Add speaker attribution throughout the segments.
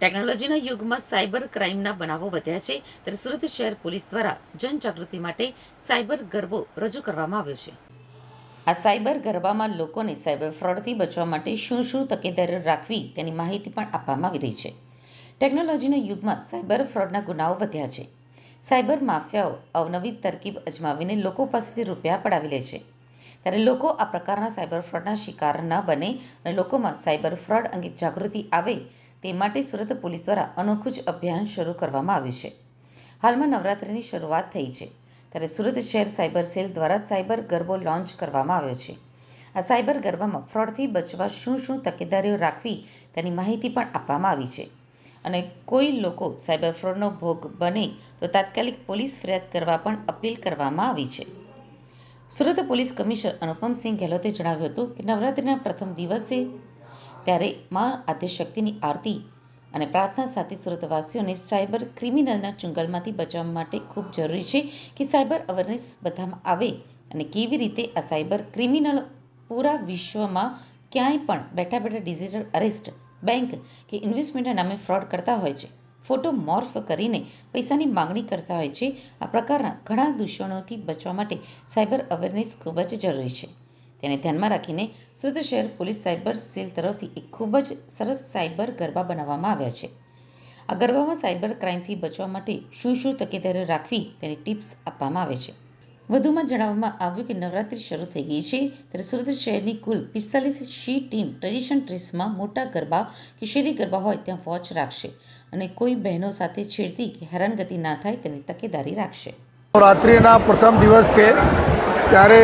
Speaker 1: ટેકનોલોજીના યુગમાં સાયબર ક્રાઇમના બનાવો વધ્યા છે, ત્યારે સુરત શહેર પોલીસ દ્વારા જનજાગૃતિ માટે સાયબર ગરબો રજૂ કરવામાં આવ્યો છે. આ સાયબર ગરબામાં લોકોને સાયબર ફ્રોડથી બચવા માટે શું શું તકેદારી રાખવી તેની માહિતી પણ આપવામાં આવી રહી છે. ટેકનોલોજીના યુગમાં સાયબર ફ્રોડના ગુનાઓ વધ્યા છે. સાયબર માફિયાઓ અવનવી તરકીબ અજમાવીને લોકો પાસેથી રૂપિયા પડાવી લે છે. ત્યારે લોકો આ પ્રકારના સાયબર ફ્રોડના શિકાર ન બને અને લોકોમાં સાયબર ફ્રોડ અંગે જાગૃતિ આવે તે માટે સુરત પોલીસ દ્વારા અનોખું જ અભિયાન શરૂ કરવામાં આવ્યું છે. હાલમાં નવરાત્રિની શરૂઆત થઈ છે. ત્યારે સુરત શહેર સાયબર સેલ દ્વારા સાયબર ગરબો લોન્ચ કરવામાં આવ્યો છે. આ સાયબર ગરબામાં ફ્રોડથી બચવા શું શું તકેદારીઓ રાખવી તેની માહિતી પણ આપવામાં આવી છે. અને કોઈ લોકો સાયબર ફ્રોડનો ભોગ બને તો તાત્કાલિક પોલીસ ફરિયાદ કરવા પણ અપીલ કરવામાં આવી છે. સુરત પોલીસ કમિશનર અનુપમસિંહ ગેહલોતે જણાવ્યું હતું કે નવરાત્રિના પ્રથમ દિવસે ત્યારે મા આદ્યશક્તિની આરતી અને પ્રાર્થના સાથે સુરતવાસીઓને સાયબર ક્રિમિનલના ચુંગલમાંથી બચાવવા માટે ખૂબ જરૂરી છે કે સાયબર અવેરનેસ બધામાં આવે અને કેવી રીતે આ સાયબર ક્રિમિનલ પૂરા વિશ્વમાં ક્યાંય પણ બેઠા બેઠા ડિજિટલ અરેસ્ટ, બેંક કે ઇન્વેસ્ટમેન્ટના નામે ફ્રોડ કરતા હોય છે. ફોટો મોર્ફ કરીને પૈસાની માંગણી કરતા હોય છે. આ પ્રકારના ઘણા દૂષણોથી બચવા માટે સાયબર અવેરનેસ ખૂબ જ જરૂરી છે. તેને ધ્યાનમાં રાખીને સુરત શહેર પોલીસ સાયબર સેલ તરફથી એક ખૂબ જ સરસ સાયબર ગરબા બનાવવામાં આવ્યા છે. આ ગરબામાં સાયબર ક્રાઇમથી બચવા માટે શું શું તકેદારીઓ રાખવી તેની ટિપ્સ આપવામાં આવે છે. વધુમાં જણાવવામાં આવ્યું કે નવરાત્રિ શરૂ થઈ ગઈ છે ત્યારે સુરત શહેરની કુલ પિસ્તાલીસ શી ટીમ ટ્રેડિશન ડ્રેસમાં મોટા ગરબા કે શેરી ગરબા હોય ત્યાં વોચ રાખશે અને કોઈ બહેનો સાથે છેડતી કે હેરાનગતિ ના થાય તેની તકેદારી રાખશે.
Speaker 2: નવરાત્રિના પ્રથમ દિવસ છે ત્યારે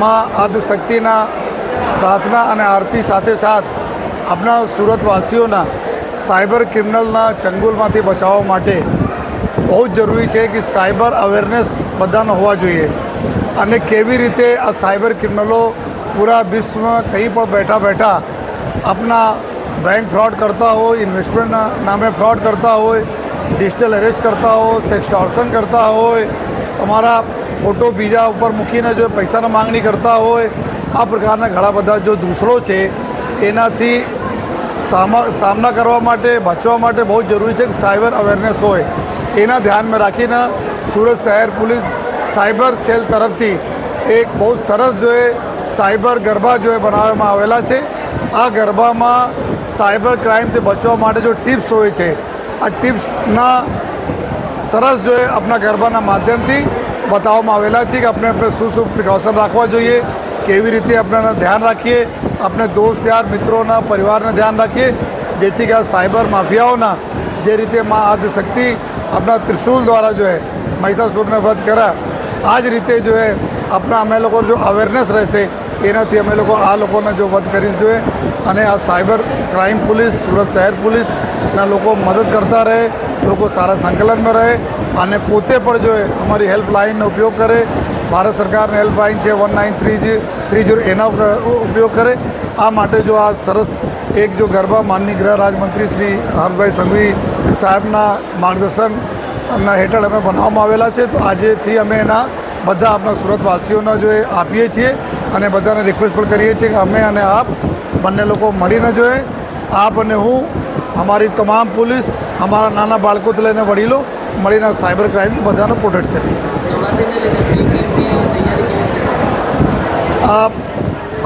Speaker 2: માં આદિશક્તિના પ્રાર્થના અને આરતી સાથે સાથ આપણા સુરતવાસીઓના સાયબર ક્રિમિનલના ચંગુલમાંથી બચાવવા માટે બહુ જ જરૂરી છે કે સાયબર અવેરનેસ બધાનો હોવા જોઈએ. અને કેવી રીતે આ સાયબર ક્રિમિનલો પૂરા વિશ્વમાં કંઈ પણ બેઠા બેઠા આપના બેંક ફ્રોડ કરતા હોય ઇન્વેસ્ટમેન્ટના નામે ફ્રોડ કરતા હોય ડિજિટલ એરેસ્ટ કરતા હોય સેક્સટોર્શન કરતા હોય તમારા ફોટો બીજા ઉપર મૂકીને જો પૈસાની માંગણી કરતા હોય, આ પ્રકારના ઘણા બધા જો દૂસરો છે, એનાથી સામા, સામના કરવા માટે, બચવા માટે બહુ જરૂરી છે કે સાયબર અવેરનેસ હોય. એના ધ્યાનમાં રાખીને સુરત શહેર પોલીસ સાયબર સેલ તરફથી એક બહુ સરસ જોએ સાયબર ગરબા જો એ બનાવવામાં આવેલા છે. આ ગરબામાં સાયબર ક્રાઇમથી બચવા માટે જો ટિપ્સ હોય છે, આ ટિપ્સના સરસ જોએ આપણા ગરબાના માધ્યમથી બતાવવામાં આવેલા છે કે આપણે આપણે શું શું પ્રિકોશન રાખવા જોઈએ, કેવી રીતે આપણે ધ્યાન રાખીએ, આપણે દોસ્ત, યાર, મિત્રોના, પરિવારને ધ્યાન રાખીએ, જેથી કે આ સાયબર માફિયાઓના જે રીતે મા આદિશક્તિ આપણા ત્રિશુલ દ્વારા જો મહિષાસુરને વધ કર્યા આ જ રીતે જો આપણા અમે લોકો જો અવેરનેસ રહેશે, એનાથી અમે લોકો આ લોકોને જો વધ કરીશ જોઈએ અને આ સાયબર ક્રાઇમ પોલીસ, સુરત શહેર પોલીસના લોકો મદદ કરતા રહે લોકો સારા સંકલનમાં રહે અને પોતે પણ જો અમારી હેલ્પલાઇનનો ઉપયોગ કરે, ભારત સરકારની હેલ્પલાઇન છે વન નાઇન થ્રી જી, થ્રી જીરો એના ઉપયોગ કરે. આ માટે જો આ સરસ એક જો ગરબા માનની ગૃહ રાજમંત્રી શ્રી હરભાઈ સંઘવી સાહેબના માર્ગદર્શનના હેઠળ અમે બનાવવામાં આવેલા છે. તો આજેથી અમે એના બધા આપણા સુરતવાસીઓના જો આપીએ છીએ અને બધાને રિક્વેસ્ટ પણ કરીએ છીએ કે અમે અને આપ બંને લોકો મળીને જોઈએ આપ અને હું અમારી તમામ પોલીસ અમારા નાના બાળકોથી લઈને વડીલો મળીને સાયબર ક્રાઇમથી બધાને પ્રોટેક્ટ કરીશ.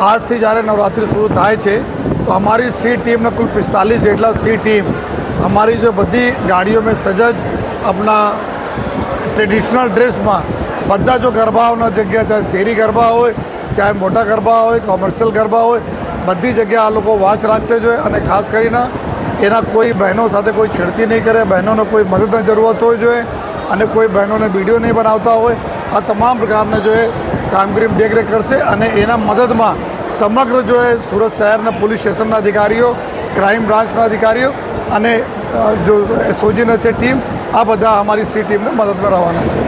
Speaker 2: આજથી જ્યારે નવરાત્રિ શરૂ થાય છે તો અમારી સી ટીમને કુલ પિસ્તાલીસ જેટલા સી ટીમ અમારી જો બધી ગાડીઓ મેં સજજ આપણા ટ્રેડિશનલ ડ્રેસમાં બધા જો ગરબાઓના જગ્યા ચાહે શેરી ગરબા હોય ચાહે મોટા ગરબા હોય કોમર્શિયલ ગરબા હોય બધી જગ્યાએ આ લોકો વાચ રાખશે જોઈએ અને ખાસ કરીને એના કોઈ બહેનો સાથે કોઈ છેડતી નહીં કરે, બહેનોને કોઈ મદદની જરૂરત હોય જોઈએ અને કોઈ બહેનોને વીડિયો નહીં બનાવતા હોય. આ તમામ પ્રકારના જોઈએ કામગીરી દેખરેખ કરશે અને એના મદદમાં સમગ્ર જોઈએ સુરત શહેરના પોલીસ સ્ટેશનના અધિકારીઓ, ક્રાઇમ બ્રાન્ચના અધિકારીઓ અને જો એસઓજીના છે ટીમ, આ બધા અમારી સી ટીમને મદદમાં રહેવાના છે.